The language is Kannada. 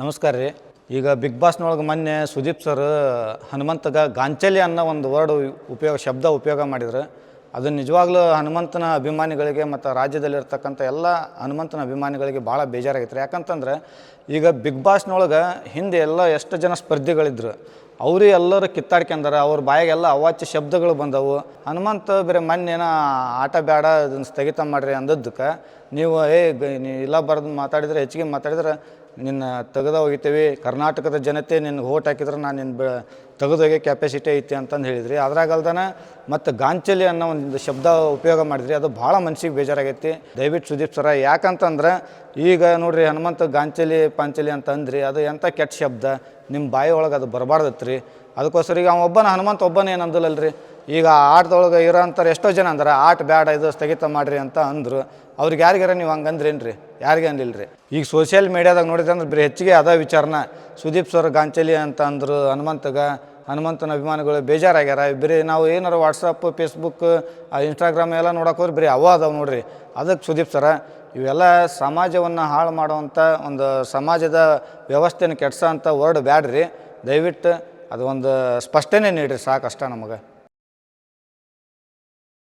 ನಮಸ್ಕಾರ ರೀ. ಈಗ ಬಿಗ್ ಬಾಸ್ನೊಳಗೆ ಮೊನ್ನೆ ಸುದೀಪ್ ಸರ್ ಹನುಮಂತಗ ಗಾಂಚಲಿ ಅನ್ನೋ ಒಂದು ವರ್ಡ್ ಉಪಯೋಗ, ಶಬ್ದ ಉಪಯೋಗ ಮಾಡಿದ್ರು. ಅದು ನಿಜವಾಗ್ಲೂ ಹನುಮಂತನ ಅಭಿಮಾನಿಗಳಿಗೆ ಮತ್ತು ರಾಜ್ಯದಲ್ಲಿರ್ತಕ್ಕಂಥ ಎಲ್ಲ ಹನುಮಂತನ ಅಭಿಮಾನಿಗಳಿಗೆ ಭಾಳ ಬೇಜಾರಾಗಿತ್ತು ಯಾಕಂತಂದ್ರೆ ಈಗ ಬಿಗ್ ಬಾಸ್ನೊಳಗೆ ಹಿಂದೆ ಎಲ್ಲ ಎಷ್ಟು ಜನ ಸ್ಪರ್ಧಿಗಳಿದ್ರು. ಅವರು ಎಲ್ಲರೂ ಕಿತ್ತಾಡ್ಕೊಂಡಾರ, ಅವ್ರ ಬಾಯಿಗೆಲ್ಲ ಅವಾಚ್ಯ ಶಬ್ದಗಳು ಬಂದವು. ಹನುಮಂತ ಬೇರೆ ಮೊನ್ನೆ ಏನೋ ಆಟ ಬೇಡ ಅದನ್ನು ಸ್ಥಗಿತ ಮಾಡಿರಿ ಅಂದದ್ದಕ್ಕೆ, ನೀವು ಏ ಇಲ್ಲ ಬರೆದು ಮಾತಾಡಿದ್ರೆ, ಹೆಚ್ಚಿಗೆ ಮಾತಾಡಿದ್ರೆ ನಿನ್ನ ತೆಗೆದು ಹೋಗಿತೀವಿ ಕರ್ನಾಟಕದ ಜನತೆ ನಿನ್ನ ಓಟ್ ಹಾಕಿದ್ರೆ ನಾನು ನಿನ್ನ ಬೆ ತೆಗೆದೋಗಿ ಕೆಪಾಸಿಟಿ ಐತಿ ಅಂತಂದು ಹೇಳಿದ್ರಿ. ಅದ್ರಾಗಲ್ದನ ಮತ್ತು ಗಾಂಚಲಿ ಅನ್ನೋ ಒಂದು ಶಬ್ದ ಉಪಯೋಗ ಮಾಡಿದ್ರಿ. ಅದು ಭಾಳ ಮನ್ಸಿಗೆ ಬೇಜಾರಾಗೈತಿ. ದಯವಿಟ್ಟು ಸುದೀಪ್ ಸರ ಯಾಕಂತಂದ್ರೆ ಈಗ ನೋಡ್ರಿ ಹನುಮಂತ ಗಾಂಚಲಿ, ಪಾಂಚಲಿ ಅಂತ ಅಂದ್ರಿ ಅದು ಎಂಥ ಕೆಟ್ಟ ಶಬ್ದ. ನಿಮ್ಮ ಬಾಯಿ ಒಳಗೆ ಅದು ಬರಬಾರ್ದತ್ರಿ. ಅದಕ್ಕೋಸ್ಕರ ಈಗ ಒಬ್ಬನ, ಹನುಮಂತ ಒಬ್ಬನ ಏನು ಈಗ ಆಟದೊಳಗೆ ಇರೋ ಅಂತಾರೆ ಎಷ್ಟೋ ಜನ ಅಂದ್ರೆ, ಆಟ ಬೇಡ ಇದು ಸ್ಥಗಿತ ಮಾಡಿರಿ ಅಂತ ಅಂದರು. ಅವ್ರಿಗೆ ಯಾರಿಗಾರ ನೀವು ಹಂಗೆ ಅಂದ್ರೇನ್ರಿ ಯಾರಿಗೆ ಅಂದಿಲ್ಲ ರೀ ಈಗ ಸೋಷಿಯಲ್ ಮೀಡಿಯಾದಾಗ ನೋಡಿದ್ರೆ ಅಂದ್ರೆ ಬರೀ ಹೆಚ್ಚಿಗೆ ಅದ ವಿಚಾರನ. ಸುದೀಪ್ ಸರ್ ಗಾಂಚಲಿ ಅಂತ ಅಂದರು, ಹನುಮಂತಗ, ಹನುಮಂತನ ಅಭಿಮಾನಿಗಳು ಬೇಜಾರಾಗ್ಯಾರ. ಬರೀ ನಾವು ಏನಾರು ವಾಟ್ಸಪ್ ಫೇಸ್ಬುಕ್ ಇನ್ಸ್ಟಾಗ್ರಾಮ್ ಎಲ್ಲ ನೋಡೋಕೆ ಹೋದ್ರೆ ಬರೀ ಅವ ಅದಾವೆ ನೋಡ್ರಿ. ಅದಕ್ಕೆ ಸುದೀಪ್ ಸರ, ಇವೆಲ್ಲ ಸಮಾಜವನ್ನು ಹಾಳು ಮಾಡುವಂಥ ಒಂದು ಸಮಾಜದ ವ್ಯವಸ್ಥೆನ ಕೆಡ್ಸೋ ಅಂಥ ವರ್ಡ್ ಬ್ಯಾಡ್ರಿ. ದಯವಿಟ್ಟು ಅದು ಒಂದು ಸ್ಪಷ್ಟನೆ ನೀಡಿರಿ, ಸಾಕಷ್ಟ ನಮಗೆ.